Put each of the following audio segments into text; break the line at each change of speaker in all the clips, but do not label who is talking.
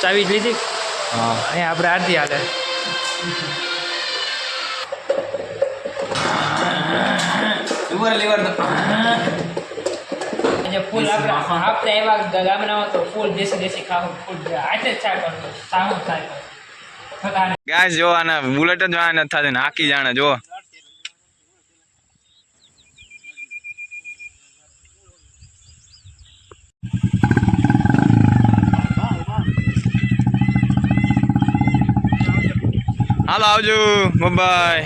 ચાવી જ લીધી?
હા.
અહીંયા આપણે આરતી હાલે.
લીવર લીવર
જે ફૂલ આપણે આપણે એવા ગામડામાં તો ફૂલ દેશી દેશી ખાવું ફૂલ આટલે જ ચા કરતો સામું થાય
ગાય જો આના બુલેટ જ થતી નાખી જાણે જો હાલો આવજો બાય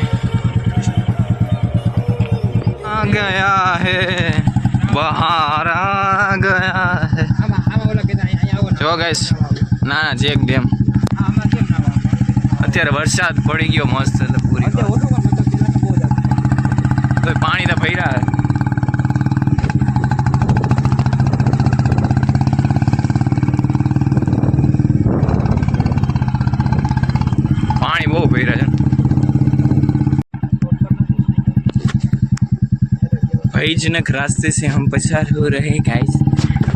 આ ગયા હે, બહાર ગયા હે. જો ગાઈસ ના ના ચેક ડેમ? અત્યારે વરસાદ પડી ગયો મસ્ત, એટલે પૂરી પાણી તો ભર્યા. हो गई राजन। भयजनक रास्ते से हम पसार हो रहे हैं गाइस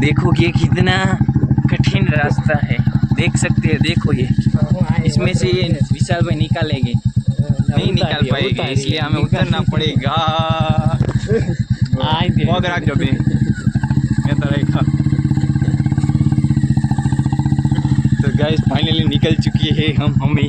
देखो ये कितना कठिन रास्ता है। देख सकते हैं देखो ये। इसमें से ये विशाल भाई निकालेंगे। नहीं निकाल पाएँगे इसलिए हमें उतरना पड़ेगा। बहुत राख जब तो गाइस फाइनली निकल चुकी है हम हमें।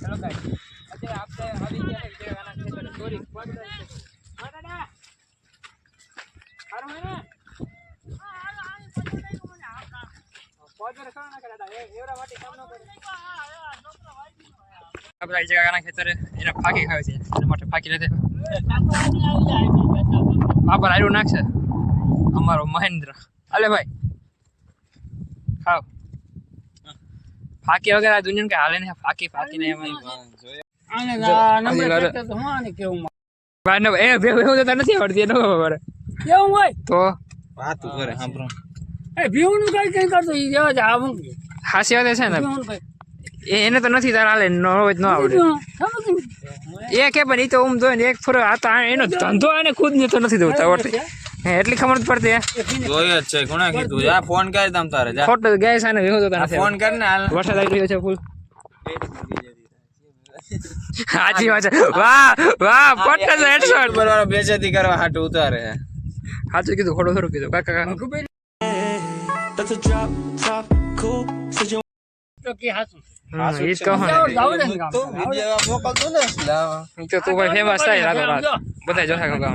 ચલો guys. અત્યારે આપણે આવી ગયા છે વિજયવાડા ખેતરે. Sorry, પગ દર્દ છે. હા, દાદા. સારું હે ને? પગ દર્દ કરો ના કરે દાદા. એ- એવડા માટે કામ ન કરે. આપણે જગાના ખેતરે એને ફાકી ખાવે છે. એના માટે ફાકી નાખશે. અમારો મહેન્દ્ર. અલે ભાઈ. ખાવ ફાકી વગેરે આ દુનિયા કે હાલે ને ફાકી ફાકી ને કેવું ભાઈ ને- એ ભેગું એવું તો નથી આવડતી. એનો ખબર.
કેવું હોય?
તો?
વાત કરે સાંભળો.
એ ભીવનું કઈ કઈ કરતો? ઈ જેવા જ આવું
હાસી વાત એ છે ને?
ભીવનું કઈ.
એ એને તો નથી તારે હાલે ન હોય તો ન આવડે. એ કે પણ એ તો ઉમ જોઈ ને એક ફરો આ તો આ એનો ધંધો આને ખુદ ને તો નથી દઉં આવડતી હે, એટલી ખબર જ પડતી હે.
જોઈ જ છે કોણે કીધું? જા ફોન કરી તમ તારે જા.
ખોટું ગેસ આને ભેગું તો તને નથી
ફોન કર ને હાલ.
આવડતું. વરસાદ આવી રહ્યો છે ફૂલ. સાચી વાત છે. વાહ વાહ પટ્ટ છે હેડશોટ.
બરોબર બેજતી કરવા હાટું ઉતારે.
સાચું કીધું ખોટું ખરું કીધું. કાકા
તો કે હાસું
ઈ જ કહો ને.
જાવ ને ગામ
મોકલતો ને
ઈ તો તું ભાઈ ફેમસ થાય રાતો રાત બધા જોશે કાકા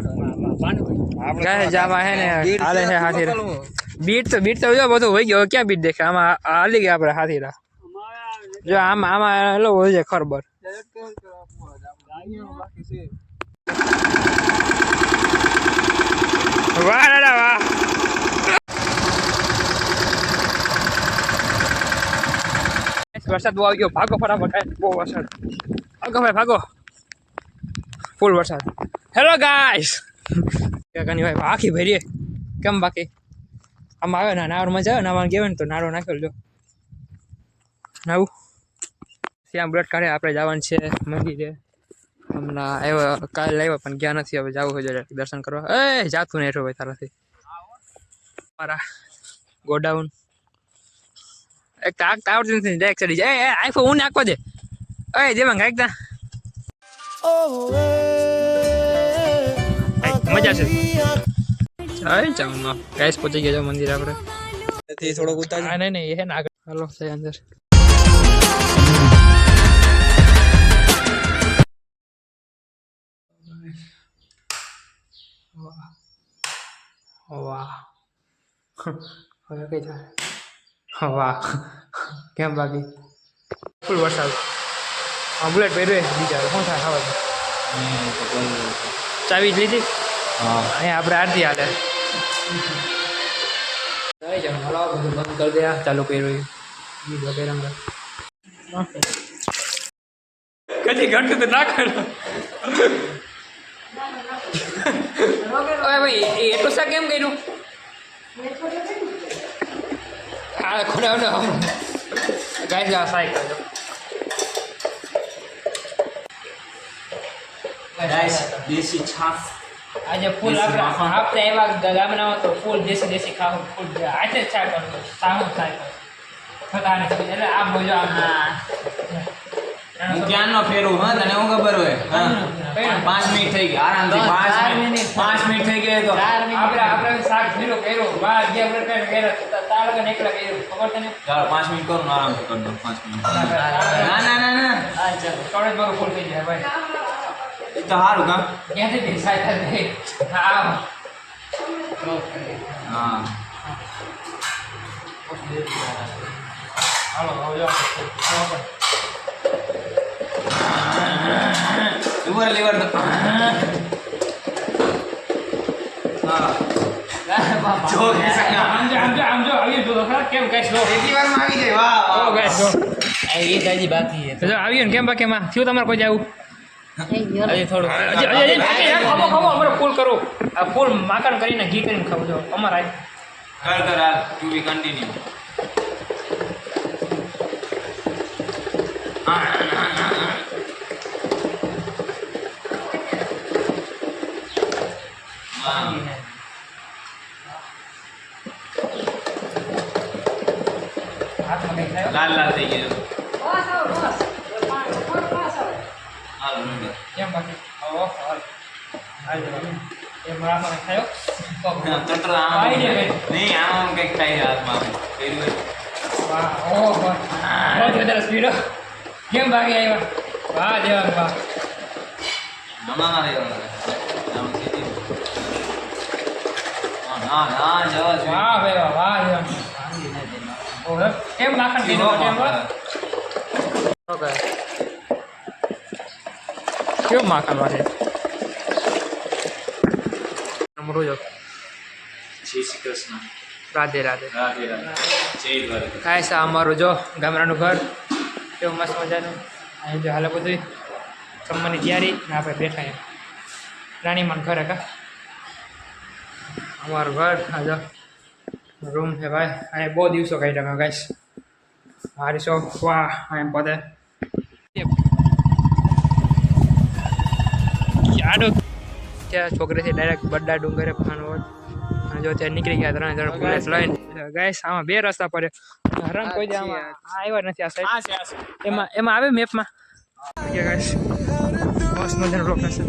ગાય જાવા હે ને હાલે છે હાથી બીટ તો બીટ તો જો બધું હોય ગયો. ક્યાં બીટ દેખે આમાં હાલી ગયા આપણે હાથી રા જો આમાં આમાં એલો હોય છે ખરબર વાહ દાદા વાહ વરસાદ બહુ આવી ગયો. ભાગો ફટાફટ બહુ વરસાદ. ભાગો, ભાઈ, ભાગો. ફૂલ વરસાદ. હેલો ગાઈસ કાકાની ભાઈ, આખી ભરીએ. કેમ બાકી? આમ આવે ને નાવર મજા આવે નાવાનું કહેવાય ને તો નારો નાખ્યો જો નાવું. ત્યાં બ્લડ કાઢે, આપણે જવાનું છે મંદિરે. હમણાં આવ્યો, કાલે આવ્યો, પણ ગયા નથી, હવે જવું હોય દર્શન કરવા. એ, જાતું નહીં ભાઈ તારાથી. મારા ગોડાઉન. એક તાક આવડતી નથી ડાયરેક્ટ ચડી જાય. એ આઈફો હું નાખો દે એ જેમાં કાંઈક મજા છે. ચાલ ચાલ ગાઈસ પહોંચી ગયા છે મંદિર આપણે.
થોડોક ઉતાર.
હા નહીં નહીં એ ના આગળ. હાલો છે અંદર. વાહ. હવે કઈ થાય? વાહ. કેમ બાકી ફૂલ વરસાદ. હા બુલેટ પહેરવે બીજા. શું થાય ખબર ચાવી જ લીધી?
હા.
અહીંયા આપણે આરતી હાલે. બધું બંધ કરી દે. ચાલુ કર્યું બીજો પેરંગા કદી ઘટતું તો ના. કરો ઓય ભાઈ એ એટલું શા કેમ કર્યું? હા ખોડે ગાય ફ્રાય
કરજો દેશી છાશ
આજે ફૂલ આપણે આપણે એવા ગામડામાં તો ફૂલ દેશી દેશી ખાવું ફૂલ આજે જ ચા કરતો સાહુ થાય ફટાને એટલે આ બોજો આમ
જ્ઞાનનો ફેરવું હા તને હું ખબર હોય પાંચ મિનિટ થઈ ગઈ આરામથી પાંચ મિનિટ પાંચ મિનિટ થઈ ગઈ તો
આપણે આપણે શાક ભીલું કર્યું. જે આપણે પેટ કર્યો તાર લગન એકલા કર્યું ખબર તને
ચાલો પાંચ મિનિટ કરું આરામ કરી પાંચ મિનિટ. ના
ના
ના ના. ના
સ્ટોરેજ મારું ફૂલ થઈ જાય ભાઈ.
એ તો સારું કામ
ક્યાંથી બેસાય થાય હા.
હા.
હાલો આવજો
લીવર લીવર હા જો
આમ જો આમ જો આમ જો આવી જો ખરા કેમ કઈ સ્લો
એટલી વારમાં આવી જાય વાહ વાહ
ગાઈસ જો.
એ દાજી બાકી
તો જો આવ્યું ને કેમ બાકી માં થયું તમારે કોઈ જાવું?
થોડું
ખમો ખમો અમારે ફૂલ કરું. આ ફૂલ માખણ કરીને ઘી કરીને ખાવું જો. અમારે.
કર કર હાલ ટુ બી કન્ટિન્યુ
કંઈ થાય
લાલ લાલ થઈ ગયું. હાલ નંબર
કેમ બાકી? આવો હાલ. હાલ એ મારા ખાયો તો
તંત્ર આમાં
આવી જાય.
નહીં આમ કંઈક થાય હાથમાં કર્યું.
વાહ ઓહો બહુ વધારે સ્પીડો કેમ ભાગી આવ્યા? વાહ દેવાન વાહ.
આમાં ના હા, જવા જોઈએ.
વાહ ભાઈ વાહ વાહ દેવાન ઓહો કેમ માખણ
જીવો
કીધું કેમ ઓકે કેવું માખણ વાગે? નમરો જો.
જય શ્રી કૃષ્ણ.
રાધે રાધે.
રાધે રાધે. જય
સા અમારું જો ગામડાનું ઘર. કેવું મસ્ત મજાનું? અહીં જો હાલે બધું જમવાની તૈયારી. ને આપણે બેઠા એમ રાણીમાન ઘરે કા? અમારું ઘર આ રૂમ છે ભાઈ. અહીં બહુ દિવસો કહી રહ્યા ગાઈશ હારી શોખ વાહ એમ પદે આડો ત્યાં છોકરીથી ડાયરેક્ટ બડા ડુંગરે ફાનો અને જો ત્યાં નીકળી ગયા ત્રણ જણ પોલીસ લઈને. ગાઈસ આમાં બે રસ્તા પડે હરણ કોઈ દે આમાં આ આવ્યા નથી આ સાઈડ એમાં એમાં આવે મેપમાં ગાઈસ મસ્ત મજાનો લોકેશન